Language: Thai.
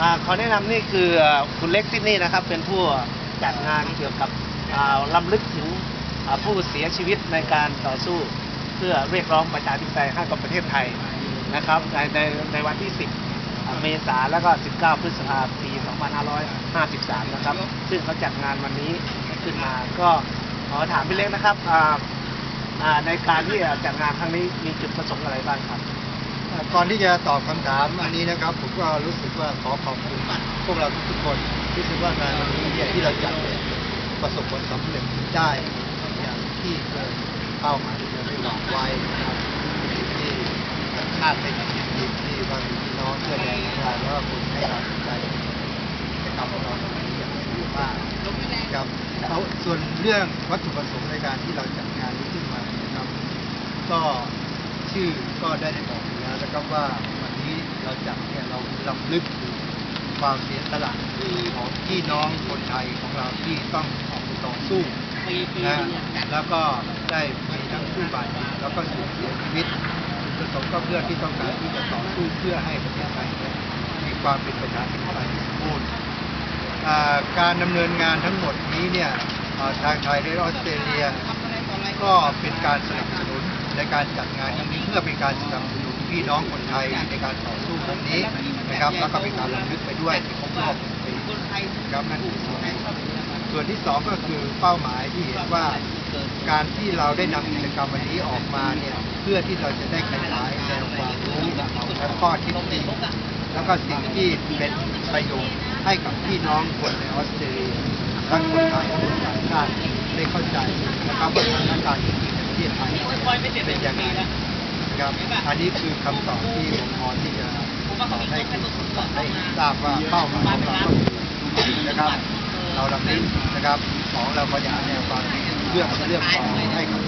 อ่าขอแนะนำนี่คือคุณเล็กซิดนี่นะครับ เป็นผู้จัดงานเกี่ยวกับอ่าลำลึกถึงอ่าผู้เสียชีวิตในการต่อสู้เพื่อเรียกร้องประชาธิปไตยให้กับประเทศไทยนะครับในในในวันที่ 10 เมษาแล้วก็ 19 พฤษภาคมปี 2553 นะครับ ซึ่งเขาจัดงานวันนี้ขึ้นมา ก็ขอถามพี่เล็กนะครับอ่าอ่าในการที่จะจัดงานครั้งนี้มีจุดประสงค์อะไรบ้างครับ ก่อนที่จะตอบคำถามอันนี้นะครับ ผมก็รู้สึกว่าขอขอบคุณพวกเราทุกคนรู้สึกว่างานวันนี้เนี่ยที่เราจัดเนี่ยประสบผลสำเร็จได้อย่างที่เกิดเป้าหมายที่เราได้วางไว้นะครับที่คาดไม่ถึงที่ที่ว่าพี่น้องเพื่อนแรงงานแล้วก็คนให้ความสนใจกิจกรรมของเราในวันนี้อย่างที่ว่าครับเอาส่วนเรื่องวัตถุประสงค์ในการที่เราจัดงานนี้ขึ้นมานะครับ ก็ ชื่อก็ได้ได้บอกอยู่แล้วนะครับว่าวันนี้เราจัดเนี่ยเราลำลึกถึงความเสียสละของพี่น้องคนไทยของเราที่ต้องออกไปต่อสู้นะแล้วก็ได้มีทั้งผู้บาดเจ็บแล้วก็สูญเสียชีวิตจุดประสงค์ก็เพื่อที่ต้องการที่จะต่อสู้เพื่อให้ประเทศไทยเนี่ยมีความเป็นประชาธิปไตยสมบูรณ์อ่าการดำเนินงานทั้งหมดนี้เนี่ยอ่าทางไทยและออสเตรเลียก็เป็นการสนับสนุน ในการจัดงานครั้งนี้เพื่อเป็นการสนับสนุนพี่น้องคนไทยในการต่อสู้ครั้งนี้นะครับ แล้วก็เป็นการรำลึกไปด้วยในครบรอบหนึ่งปีนะครับนั่นคือส่วนส่วนที่สองก็คือเป้าหมายที่เห็นว่าการที่เราได้นำกิจกรรมวันนี้ออกมาเนี่ยเพื่อที่เราจะได้ขยายแนวความรู้และข้อเที่จริงแล้วก็สิ่งที่เป็นประโยชน์ให้กับพี่น้องคนในออสเตรเลียทั้งคนไทยและคนต่างชาติได้เข้าใจนะครับว่าสถานการณ์ ค่อยไม่เทศไทยเป็นยังไงนะครับ อันนี้คือคำตอบที่ผมพอที่จะตอบให้ทราบว่าเป้าหมายของเราก็คือนะครับ เราลำลึกนะครับ ของเราก็อยากแนวความเรื่องเรื่องความให้กับ